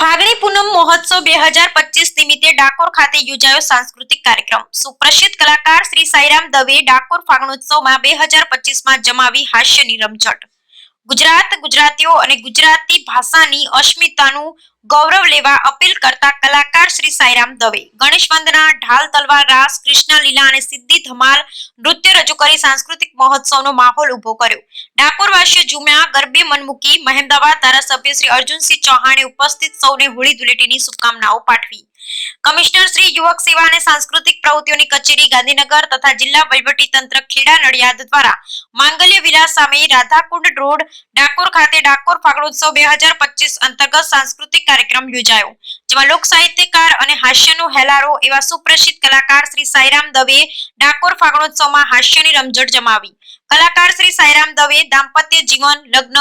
ફાગણી પૂનમ મહોત્સવ બે હજાર પચીસ નિમિત્તે ડાકોર ખાતે યોજાયો સાંસ્કૃતિક કાર્યક્રમ. સુપ્રસિદ્ધ કલાકાર શ્રી સાઈરામ દવે ડાકોર ફાગણોત્સવમાં બે હજાર પચીસમાં જમાવી હાસ્યની રમઝટ. ગુજરાત, ગુજરાતીઓ અને ગુજરાતી ભાષાની અસ્મિતાનું ગૌરવ લેવા અપીલ કરતા કલાકાર શ્રી સાઈરામ દવે. ગણેશ વંદના, ઢાલ તલવાર રાસ, કૃષ્ણ લીલા અને સિદ્ધિ ધમાલ નૃત્ય રજૂ કરી સાંસ્કૃતિક મહોત્સવનો માહોલ ઊભો કર્યો. ડાકોરવાસીઓ ઝૂમ્યા ગરબે મનમુકી, મહેમદાવાદ ધારાસભ્ય શ્રી અર્જુનસિંહ ચૌહાણે ઉપસ્થિત સૌને હોળી ધૂળેટીની શુભકામનાઓ પાઠવી. કમિશનર શ્રી યુવક સેવા અને સાંસ્કૃતિક પ્રવૃત્તિઓની કચેરી ગાંધીનગર તથા જિલ્લા તંત્ર ખેડા નડિયાદ દ્વારા માંગલ્ય વિલાસ સામે રાધાકુંડ રોડ, ડાકોર ખાતે ડાકોર ફાગણોત્સવ બે હજાર પચીસ અંતર્ગત સાંસ્કૃતિક કાર્યક્રમ યોજાયો, જેમાં લોક સાહિત્યકાર અને હાસ્યનો હેલારો એવા સુપ્રસિદ્ધ કલાકાર શ્રી સાઈરામ દવે ડાકોર ફાગણોત્સવમાં હાસ્યની રમઝટ જમાવી. કલાકાર શ્રી સાઈરામ દવે દાંપત્ય જીવન, લગ્ન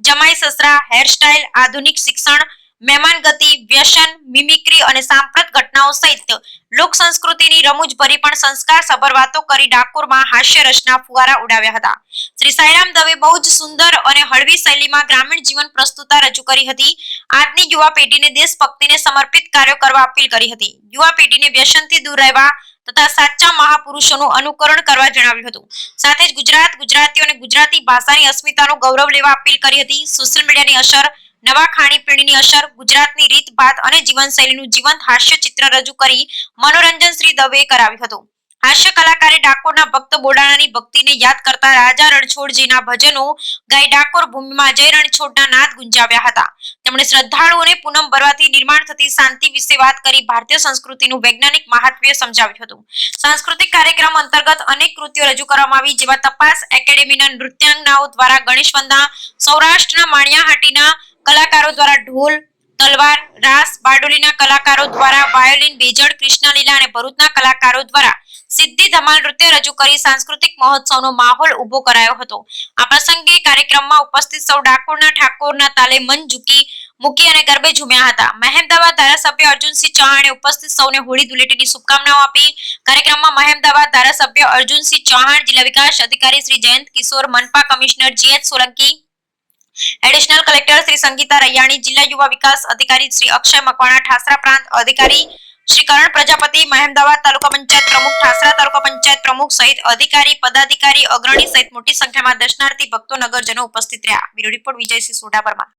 જમાઈ સસરા હેરસ્ટાઇલ આધુનિક શિક્ષણ મહેમાન ગતિ, વ્યસન મિમિક્રી અને સાંપ્રત ઘટનાઓ સહિત લોક સંસ્કૃતિની રમૂજભરી પણ સંસ્કાર સભર વાતો કરી ડાકોરમાં હાસ્ય રચના ફુવારા ઉડાવ્યા હતા. શ્રી સાઈરામ દવે બહુ જ સુંદર અને હળવી શૈલીમાં ગ્રામીણ જીવન પ્રસ્તુતા રજૂ કરી હતી. આજની યુવા પેઢીને દેશભક્તિને સમર્પિત કાર્યો કરવા અપીલ કરી હતી. યુવા પેઢીને વ્યસનથી દૂર રહેવા તથા સાચા મહાપુરુષોનું અનુકરણ કરવા જણાવ્યું હતું. સાથે જ ગુજરાત, ગુજરાતીઓ અને ગુજરાતી ભાષાની અસ્મિતાનું ગૌરવ લેવા અપીલ કરી હતી. સોશિયલ મીડિયાની અસર નવા ખાણીપીણીની અસર, ગુજરાતની રીતભાત અને જીવનશૈલીનું જીવંત હાસ્ય ચિત્ર રજૂ કરી મનોરંજન શ્રી દવે કરાવ્યું હતું. હાસ્ય કલાકારે ડાકોરના ભક્ત બોડાણાની ભક્તિને યાદ કરતા રાજા રણછોડજીના ભજનો ગાય ડાકોર ભૂમિમાં જય રણછોડના નાદ ગુંજાવ્યા હતા. તેમણે શ્રદ્ધાળુઓને પૂનમ ભરવાથી નિર્માણ થતી શાંતિ વિશે વાત કરી ભારતીય સંસ્કૃતિનું વૈજ્ઞાનિક મહાત્મ્ય સમજાવ્યું હતું. સાંસ્કૃતિક કાર્યક્રમ અંતર્ગત અનેક કૃતિઓ રજૂ કરવામાં આવી, જેમાં તપાસ એકેડેમીના નૃત્યાંગનાઓ દ્વારા ગણેશ વંદા, સૌરાષ્ટ્રના માણિયાહાટીના કલાકારો દ્વારા ઢોલ, તલવાર, રાસ, બારડોલીના કલાકારો દ્વારા વાયોલિન બેજડ કૃષ્ણલીલા અને ભરૂચના કલાકારો દ્વારા સિદ્ધિ ધમાલ નૃત્ય રજૂ કરી સાંસ્કૃતિક મહોત્સવનો માહોલ ઊભો કરાયો હતો. આ પ્રસંગે કાર્યક્રમમાં ઉપસ્થિત સૌ ડાકોરના ઠાકોરના તાલે મન ઝૂકી મૂકી અને ગરબે ઝૂમ્યા હતા. મહેમદાવાદ ધારાસભ્ય અર્જુનસિંહ ચૌહાણે ઉપસ્થિત સૌને હોળી ધૂળેટીની શુભકામનાઓ આપી. કાર્યક્રમમાં મહેમદાવાદ ધારાસભ્ય અર્જુનસિંહ ચૌહાણ, જિલ્લા વિકાસ અધિકારી શ્રી જયંત કિશોર, મનપા commissioner GH Solanki additional collector Shri Sangeeta Raiyani, જિલ્લા યુવા વિકાસ અધિકારી શ્રી અક્ષય મકવાણા, ઠાસરા પ્રાંત અધિકારી શ્રી કરણ પ્રજાપતિ, મહેમદાવાદ તાલુકા પંચાયત પ્રમુખ, ઠાસરા તાલુકા પંચાયત પ્રમુખ સહિત અધિકારી, પદાધિકારી, અગ્રણી સહિત મોટી સંખ્યામાં દર્શનાર્થી ભક્તો, નગરજનો ઉપસ્થિત રહ્યા. Bureau report Vijaysinh Sodha Parmar.